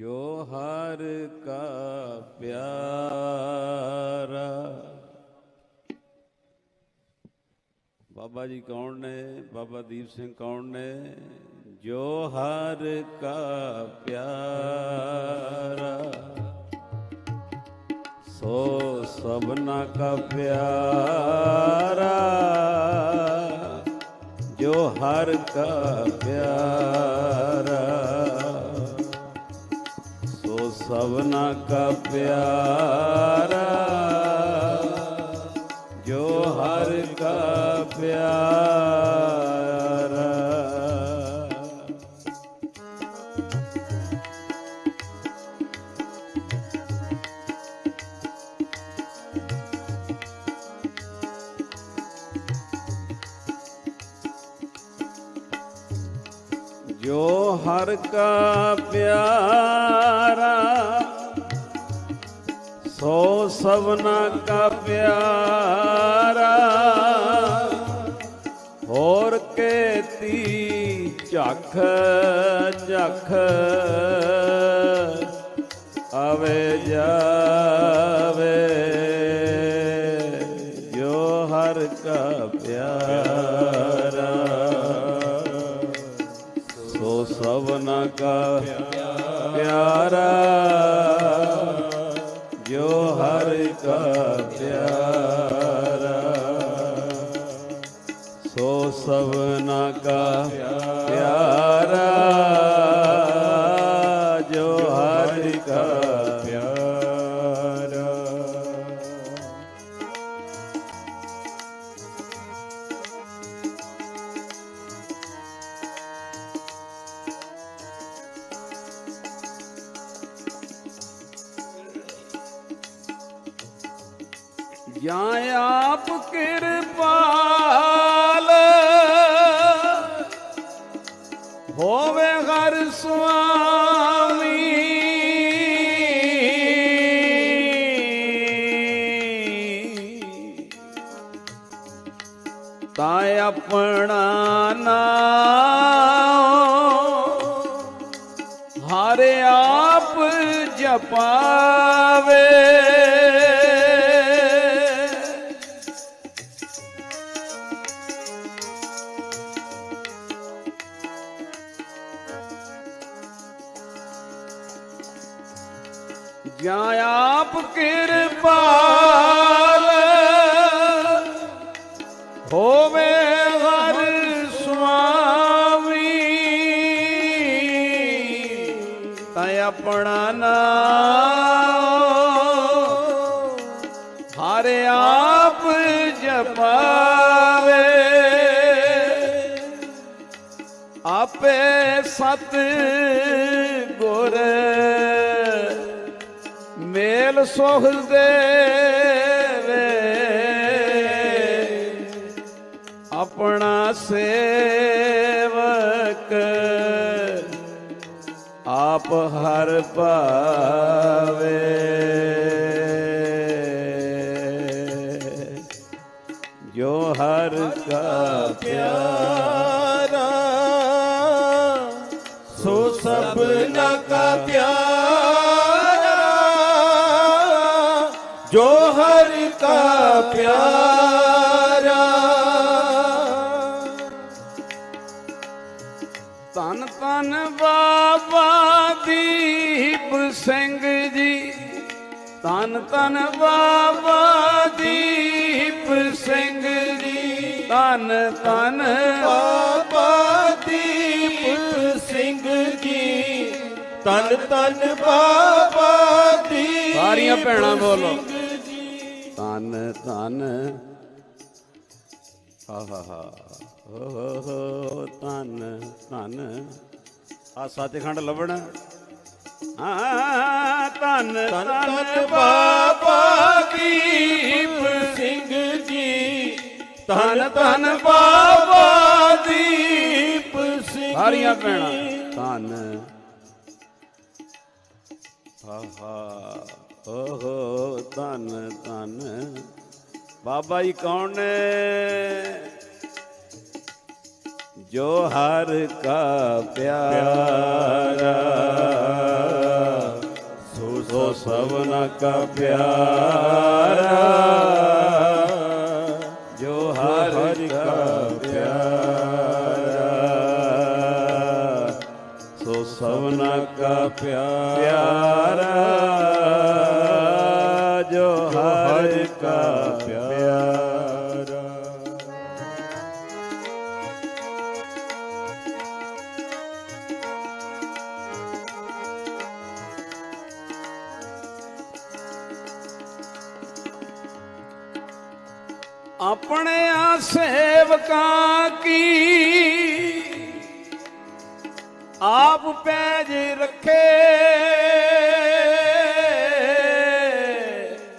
ਜੋ ਹਰ ਕਾ ਪਿਆਰਾ। ਬਾਬਾ ਜੀ ਕੌਣ ਨੇ? ਬਾਬਾ ਦੀਪ ਸਿੰਘ ਕੌਣ ਨੇ? ਜੋ ਹਰ ਕਾ ਪਿਆਰਾ। ਸੋ ਸਭਨਾ ਕਾ ਪਿਆਰਾ। ਜੋ ਹਰ ਕਾ ਪਿਆਰਾ। ਸਭਨਾ ਕਾ ਪਿਆਰਾ ਜੋ ਹਰ ਕਾ ਪਿਆਰਾ ਜੋ ਹਰ ਕਾ ਪਿਆਰਾ ਸੋ ਸਭਨਾ ਕਾ ਪਿਆਰਾ। ਹੋਰ ਕੇਤੀ ਝਖ ਝਖ ਆਵੇ ਜਾਵੇ ਤਾਂ ਆਪਣਾ ਨਾਮ ਹਰ ਆਪ ਜਪਾਵੇ। ਆਪੇ ਸਤ ਗੁਰ ਮੇਲ ਸੁਖ ਦੇਵੇ। ਆਪਣਾ ਸੇਵਕ ਆਪ ਹਰ ਪਾਵੇ ਜੋ ਹਰ ਕਾ ਪਿਆਰਾ, ਸੋ ਸਭਨਾ ਕਾ ਪਿਆਰਾ। ਜੋ ਹਰ ਕਾ ਪਿਆਰਾ। ਧੰਨ ਧੰਨ ਬਾਬਾ ਸਿੰਘ ਜੀ ਧੰਨ ਧੰਨ ਬਾਬਾ ਦੀਪ ਸਿੰਘ ਜੀ ਧੰਨ ਧੰਨ ਬਾਬਾ ਦੀਪ ਸਿੰਘ ਜੀ ਤਨ ਤਨ ਬਾਬਾ ਦੀਪ ਸਾਰੀਆਂ ਭੈਣਾਂ ਬੋਲੋ। ਧੰਨ ਧੰਨ। ਹਾ ਹਾ ਹਾ। ਹੋ ਧੰਨ ਧੰਨ। ਆ ਸੱਚਖੰਡ ਲੱਭਣਾ। ਹਾਂ ਧੰਨ ਤਨ ਧੰਨ ਤਨ ਬਾਬਾ ਦੀਪ ਸਿੰਘ ਜੀ। ਧੰਨ ਧੰਨ ਬਾਬਾ ਦੀਪ ਸਿੰਘ ਸਾਰੀਆਂ। ਭੈਣਾਂ ਧੰਨ। ਹਾ ਹਾ ਓਹੋ ਧੰਨ ਧੰਨ। ਬਾਬਾ ਜੀ ਕੌਣ ਨੇ? ਜੋ ਹਰ ਕਾ ਪਿਆਰਾ ਸੋ ਸੋ ਸਭਨਾ ਕਾ ਪਿਆਰਾ। ਆਪਣੇ ਆ ਸੇਵਕਾਂ ਕੀ? ਆਪ ਪੈਜ ਰੱਖੇ।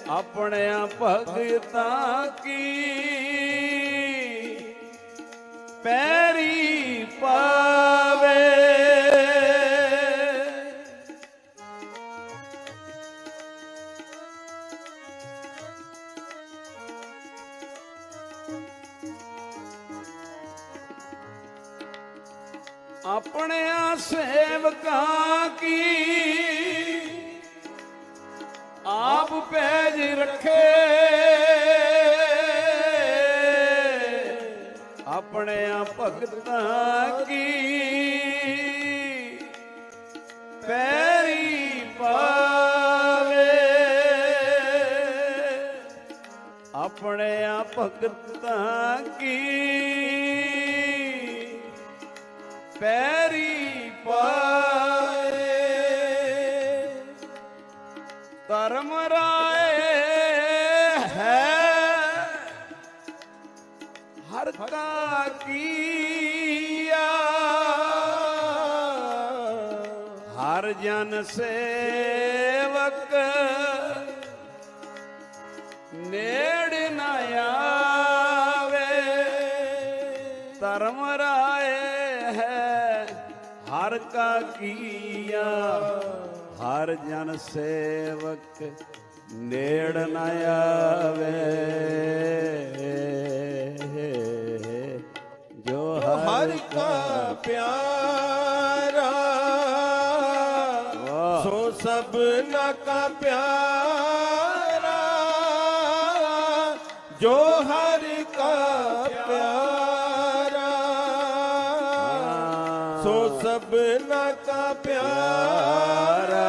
ਆਪਣੇ ਆ ਭਗਤਾਂ ਆਪਣੇ ਆ ਭਗਤਾਂ ਕੀ ਪੈਰੀ ਪਾਵੇ? ਆਪਣੇ ਆ ਭਗਤਾਂ ਕੀ ਪੈਰੀ ਪਾਏ ਧਰਮ ਰਾਏ ਹੈ ਹਰ ਕੀਆ। ਹਰ ਜਨ ਸੇਵਕ ਨੇੜ ਨਾ ਆਵੇ। ਧਰਮ ਰਾਏ ਹੈ ਹਰ ਕਾ ਕੀਆ। ਹਰ ਜਨ ਸੇਵਕ ਨੇੜ ਨਾ ਆਵੇ। ਹਰ ਕਾ ਪਿਆਰਾ। ਸੋ ਸਭਨਾ ਕਾ ਪਿਆਰਾ। ਜੋ ਹਰ ਕਾ ਪਿਆਰਾ। ਸੋ ਸਭਨਾ ਕਾ ਪਿਆਰਾ।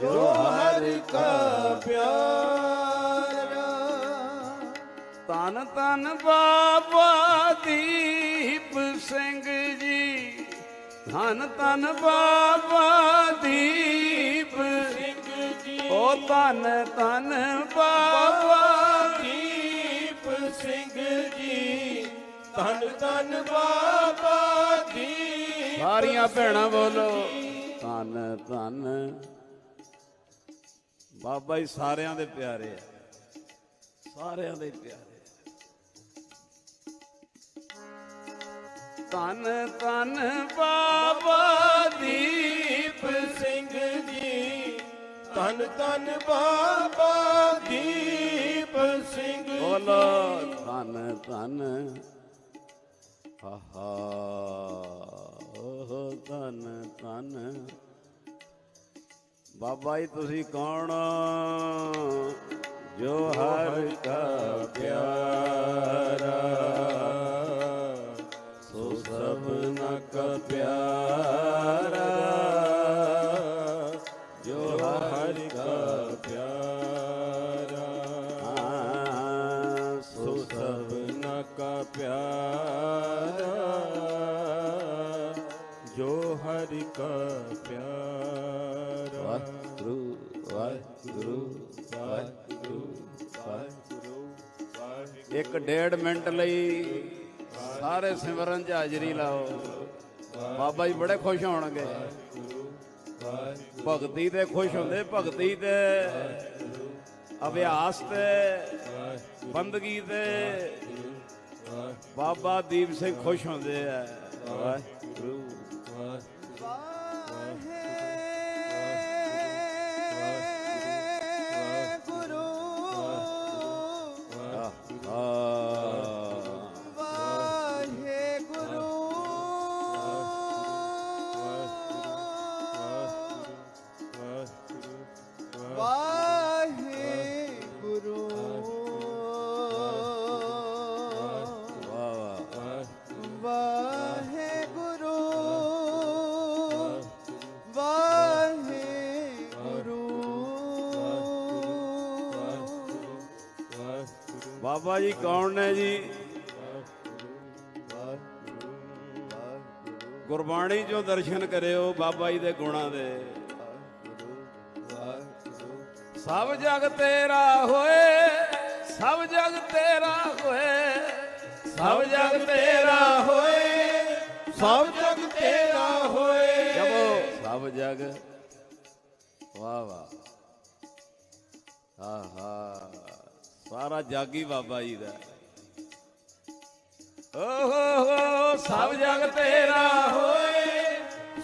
ਜੋ ਹਰ ਕਾ ਪਿਆਰਾ। ਤਨ ਤਨ ਬਾਬਾ ਦੀਪ ਸਿੰਘ ਜੀ ਧੰਨ ਧੰਨ ਬਾਬਾ ਦੀਪ ਸਿੰਘ। ਜੀ ਉਹ ਧੰਨ ਧੰਨ ਬਾਬਾ ਦੀਪ ਸਿੰਘ ਜੀ ਧੰਨ ਧੰਨ ਬਾਬਾ ਦੀਪ ਸਾਰੀਆਂ ਭੈਣਾਂ ਬੋਲੋ। ਧੰਨ ਧੰਨ। ਬਾਬਾ ਜੀ ਸਾਰਿਆਂ ਦੇ ਪਿਆਰੇ ਆ। ਸਾਰਿਆਂ ਦੇ ਪਿਆਰੇ ਧੰਨ ਧੰਨ ਬਾਬਾ ਦੀਪ ਸਿੰਘ ਜੀ। ਧੰਨ ਧੰਨ ਬਾਬਾ ਦੀਪ ਸਿੰਘ ਬੋਲੋ। ਧੰਨ ਧੰਨ। ਆਹਾ ਓਹ ਧੰਨ ਧੰਨ। ਬਾਬਾ ਜੀ ਤੁਸੀਂ ਕੌਣ? ਜੋ ਹਰ ਕਾ ਪਿਆਰਾ। ਇੱਕ ਡੇਢ ਮਿੰਟ ਲਈ ਸਾਰੇ ਸਿਮਰਨ 'ਚ ਹਾਜ਼ਰੀ ਲਾਓ। ਬਾਬਾ ਜੀ ਬੜੇ ਖੁਸ਼ ਹੋਣਗੇ। ਭਗਤੀ ਤੇ ਖੁਸ਼ ਹੁੰਦੇ, ਭਗਤੀ ਤੇ ਅਭਿਆਸ ਤੇ ਬੰਦਗੀ ਤੇ ਬਾਬਾ ਦੀਪ ਸਿੰਘ ਖੁਸ਼ ਹੁੰਦੇ ਆ। ਵਾਹਿਗੁਰੂ ਬਾਬਾ ਜੀ ਕੌਣ ਨੇ ਜੀ? ਗੁਰਬਾਣੀ ਚੋਂ ਦਰਸ਼ਨ ਕਰਿਓ ਬਾਬਾ ਜੀ ਦੇ ਗੁਣਾਂ ਦੇ। ਸਭ ਜਗ ਤੇਰਾ ਹੋਏ, ਸਭ ਜਗ ਤੇਰਾ ਹੋਏ, ਸਭ ਜਗ ਤੇਰਾ ਹੋਏ, ਸਭ ਜਗ ਤੇਰਾ ਹੋਏ। ਜਪੋ। ਸਭ ਜਗ। ਵਾਹ ਵਾਹ। ਹਾਂ ਸਾਰਾ ਜਗ ਹੀ ਬਾਬਾ ਜੀ ਦਾ। ਓ ਹੋ ਹੋ, ਸਭ ਜਗ ਤੇਰਾ ਹੋਏ,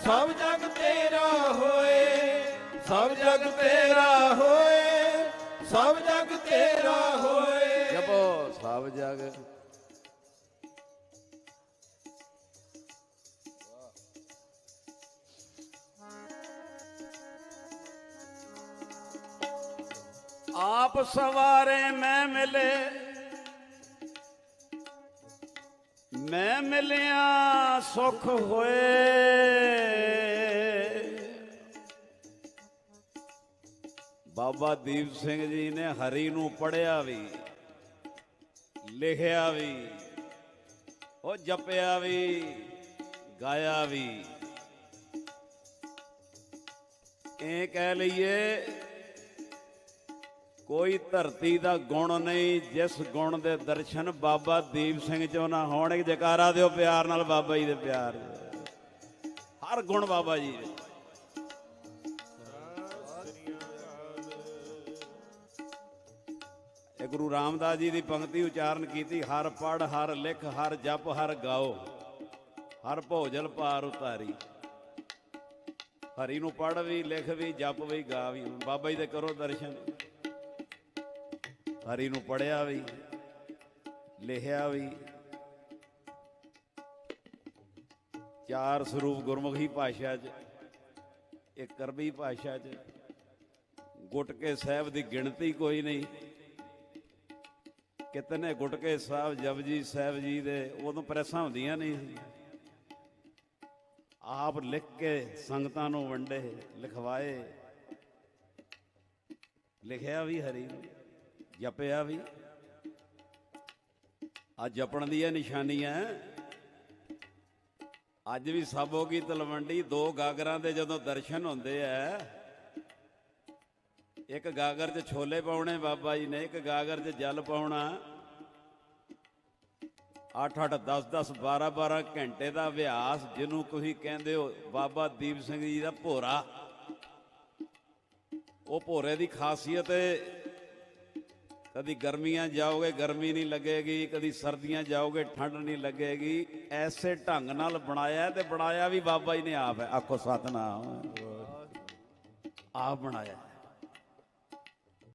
ਸਭ ਜਗ ਤੇਰਾ ਹੋਏ, ਸਭ ਜਗ ਤੇਰਾ ਹੋਏ, ਸਭ ਜਗ ਤੇਰਾ ਹੋਏ। ਜਪੋ, ਸਭ ਜਗ ਆਪ ਸਵਾਰੇ ਮੈਂ ਮਿਲੇ। ਮੈਂ ਮਿਲਿਆ ਸੁਖ ਹੋਏ। ਬਾਬਾ ਦੀਪ ਸਿੰਘ ਜੀ ਨੇ ਹਰੀ ਨੂੰ ਪੜਿਆ ਵੀ, ਲਿਖਿਆ ਵੀ, ਉਹ ਜਪਿਆ ਵੀ, ਗਾਇਆ ਵੀ। ਇਹ ਕਹਿ ਲਈਏ ਕੋਈ ਧਰਤੀ ਦਾ ਗੁਣ ਨਹੀਂ, ਜਿਸ ਗੁਣ ਦੇ ਦਰਸ਼ਨ ਬਾਬਾ ਦੀਪ ਸਿੰਘ ਚੋਂ ਨਾ ਹੋਣ, ਇੱਕ ਜਕਾਰਾ ਦਿਓ ਪਿਆਰ ਨਾਲ ਬਾਬਾ ਜੀ ਦੇ ਪਿਆਰ ਹਰ ਗੁਣ ਬਾਬਾ ਜੀ ਦੇ। ਇਹ ਗੁਰੂ ਰਾਮਦਾਸ ਜੀ ਦੀ ਪੰਕਤੀ ਉਚਾਰਨ ਕੀਤੀ, ਹਰ ਪੜ ਹਰ ਲਿਖ, ਹਰ ਜਪ, ਹਰ ਗਾਓ, ਹਰ ਭੋਜਲ ਪਾਰ ਉਤਾਰੀ। ਹਰੀ ਨੂੰ ਪੜ ਵੀ, ਲਿਖ ਵੀ, ਜਪ ਵੀ, ਗਾ ਵੀ। ਬਾਬਾ ਜੀ ਦੇ ਕਰੋ ਦਰਸ਼ਨ। ਹਰੀ ਨੂੰ ਪੜਿਆ ਵੀ, ਲਿਖਿਆ ਵੀ। ਚਾਰ ਸਰੂਪ ਗੁਰਮੁਖੀ ਭਾਸ਼ਾ 'ਚ, ਇੱਕ ਕਰਬੀ ਭਾਸ਼ਾ 'ਚ। ਗੁਟਕੇ ਸਾਹਿਬ ਦੀ ਗਿਣਤੀ ਕੋਈ ਨਹੀਂ। ਕਿਤਨੇ ਗੁਟਕੇ ਸਾਹਿਬ, ਜਪਜੀ ਸਾਹਿਬ ਜੀ ਦੇ, ਉਦੋਂ ਪ੍ਰੈਸਾਂ ਹੁੰਦੀਆਂ ਨਹੀਂ ਆਪ ਲਿਖ ਕੇ ਸੰਗਤਾਂ ਨੂੰ ਵੰਡੇ, ਲਿਖਵਾਏ। ਲਿਖਿਆ ਵੀ ਹਰੀ ਜਪਿਆ ਵੀ। ਆ ਜਪਣ ਦੀ ਇਹ ਨਿਸ਼ਾਨੀ ਹੈ। ਅੱਜ ਵੀ ਸਾਬੋ ਕੀ ਤਲਵੰਡੀ, ਦੋ ਗਾਗਰਾਂ ਦੇ ਜਦੋਂ ਦਰਸ਼ਨ ਹੁੰਦੇ ਆ ਇੱਕ ਗਾਗਰ 'ਚ ਛੋਲੇ ਪਾਉਣੇ ਬਾਬਾ ਜੀ ਨੇ, ਇੱਕ ਗਾਗਰ 'ਚ ਜਲ ਪਾਉਣਾ। 8 8 10 10 12 12 ਘੰਟੇ ਦਾ ਅਭਿਆਸ ਜਿਹਨੂੰ ਤੁਸੀਂ ਕਹਿੰਦੇ ਹੋ, ਬਾਬਾ ਦੀਪ ਸਿੰਘ ਜੀ ਦਾ ਭੋਰਾ। ਉਹ ਭੋਰੇ ਦੀ ਖਾਸੀਅਤ ਕਦੀ ਗਰਮੀਆਂ ਜਾਓਗੇ, ਗਰਮੀ ਨਹੀਂ ਲੱਗੇਗੀ, ਕਦੀ ਸਰਦੀਆਂ ਜਾਓਗੇ, ਠੰਡ ਨਹੀਂ ਲੱਗੇਗੀ। ਐਸੇ ਢੰਗ ਨਾਲ ਬਣਾਇਆ ਹੈ ਤੇ ਬਣਾਇਆ ਵੀ ਬਾਬਾ ਜੀ ਨੇ ਆਪ ਹੈ। ਆਖੋ, ਸਤਨਾਮ। ਆਪ ਬਣਾਇਆ।